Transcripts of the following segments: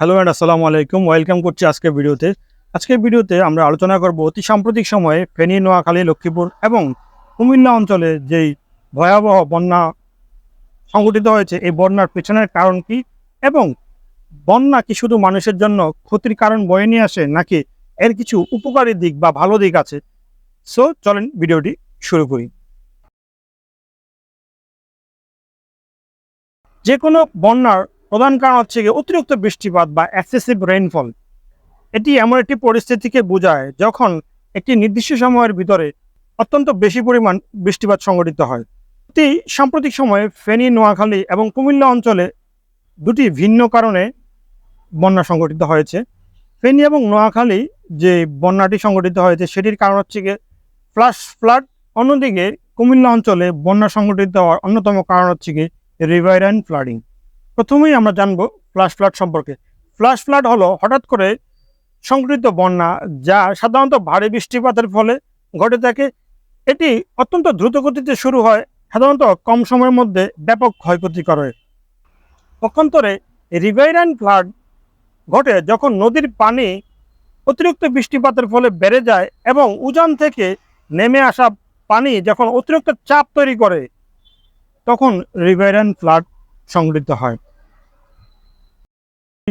Hello and আসসালামু আলাইকুম welcome করছি আজকের ভিডিওতে। আজকের ভিডিওতে আমরা আলোচনা করব অতি সাম্প্রতিক সময়ে ফেনী, নোয়াখালী, লক্ষ্মীপুর এবং কুমিল্লা অঞ্চলে যেই ভয়াবহ বন্যা সংঘটিত হয়েছে, এই বন্যার পেছনের কারণ কি এবং বন্যা কি শুধু মানুষের জন্য ক্ষতির কারণ বয়ে নিয়ে আসে নাকি এর কিছু উপকারী দিক বা ভালো দিক আছে? সো চলেন ভিডিওটি শুরু করি। যে কোনো বন্যার প্রধান কারণ হচ্ছে গিয়ে অতিরিক্ত বৃষ্টিপাত বা এক্সেসিভ রেইনফল এটি এমন একটি পরিস্থিতিকে বোঝায় যখন একটি নির্দিষ্ট সময়ের ভিতরে অত্যন্ত বেশি পরিমাণ বৃষ্টিপাত সংঘটিত হয়। অতি সাম্প্রতিক সময়ে ফেনী, নোয়াখালী এবং কুমিল্লা অঞ্চলে দুটি ভিন্ন কারণে বন্যা সংঘটিত হয়েছে। ফেনী এবং নোয়াখালী যে বন্যাটি সংঘটিত হয়েছে সেটির কারণ হচ্ছে গিয়ে ফ্লাশ ফ্লাড অন্যদিকে কুমিল্লা অঞ্চলে বন্যা সংঘটিত হওয়ার অন্যতম কারণ হচ্ছে গিয়ে রিভাইরাইন ফ্লাডিং প্রথমেই আমরা জানব ফ্লাশ ফ্লাড সম্পর্কে। ফ্লাশ ফ্লাড হলো হঠাৎ করে সংঘটিত বন্যা যা সাধারণত ভারী বৃষ্টিপাতের ফলে ঘটে থাকে। এটি অত্যন্ত দ্রুত গতিতে শুরু হয়, সাধারণত কম সময়ের মধ্যে ব্যাপক ক্ষয়ক্ষতি করে পক্ষান্তরে রিভাইরাইন ফ্লাড ঘটে যখন নদীর পানি অতিরিক্ত বৃষ্টিপাতের ফলে বেড়ে যায় এবং উজান থেকে নেমে আসা পানি যখন অতিরিক্ত চাপ তৈরি করে, তখন রিভাইরাইন ফ্লাড সংঘটিত হয়।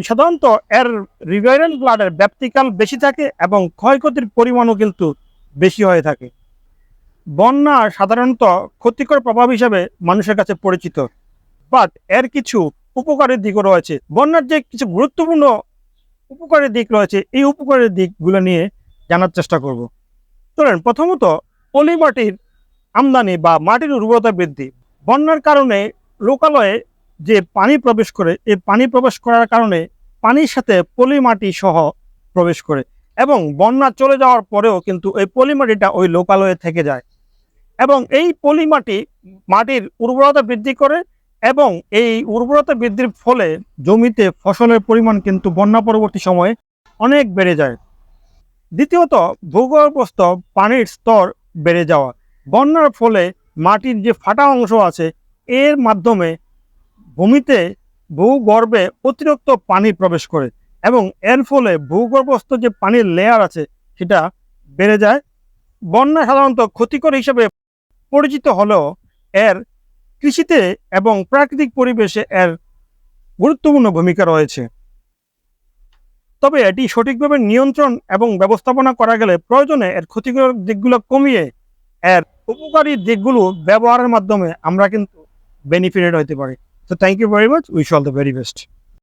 সাধারণত এর রিভাইরাল ব্লাডের ব্যাপ্তিকাল বেশি থাকে এবং ক্ষয়ক্ষতির পরিমাণও কিন্তু বেশি হয়ে থাকে। বন্যা সাধারণত ক্ষতিকর প্রভাব হিসাবে মানুষের কাছে পরিচিত। বাট এর কিছু উপকারের দিকও রয়েছে। বন্যার যে কিছু গুরুত্বপূর্ণ উপকারের দিক রয়েছে, এই উপকারের দিকগুলো নিয়ে জানার চেষ্টা করব। চলেন প্রথমত পলি মাটির আমদানি বা মাটির উর্বরতা বৃদ্ধি। বন্যার কারণে লোকালয়ে যে পানি প্রবেশ করে এই পানি প্রবেশ করার কারণে পানির সাথে পলি মাটি সহ প্রবেশ করে এবং বন্যা চলে যাওয়ার পরেও কিন্তু এই পলি মাটিটা ওই লোকালয়ে থেকে যায়। এবং এই পলি মাটি মাটির উর্বরতা বৃদ্ধি করে এবং এই উর্বরতা বৃদ্ধির ফলে জমিতে ফসলের পরিমাণ কিন্তু বন্যা পরবর্তী সময়ে অনেক বেড়ে যায়। দ্বিতীয়ত, ভূগর্ভস্থ পানির স্তর বেড়ে যাওয়া। বন্যার ফলে মাটির যে ফাটা অংশ আছে, এর মাধ্যমে ভূমিতে ভূগর্ভে অতিরিক্ত পানি প্রবেশ করে এবং এর ফলে ভূগর্ভস্থ যে পানির লেয়ার আছে সেটা বেড়ে যায়। বন্যা সাধারণত ক্ষতিকর হিসেবে পরিচিত হলেও এর কৃষিতে এবং প্রাকৃতিক পরিবেশে এর গুরুত্বপূর্ণ ভূমিকা রয়েছে। তবে এটি সঠিকভাবে নিয়ন্ত্রণ এবং ব্যবস্থাপনা করা গেলে প্রয়োজনে এর ক্ষতিকর দিকগুলো কমিয়ে এর উপকারী দিকগুলো ব্যবহারের মাধ্যমে আমরা কিন্তু বেনিফিটেড হতে পারি। So thank you very much. Wish you all the very best.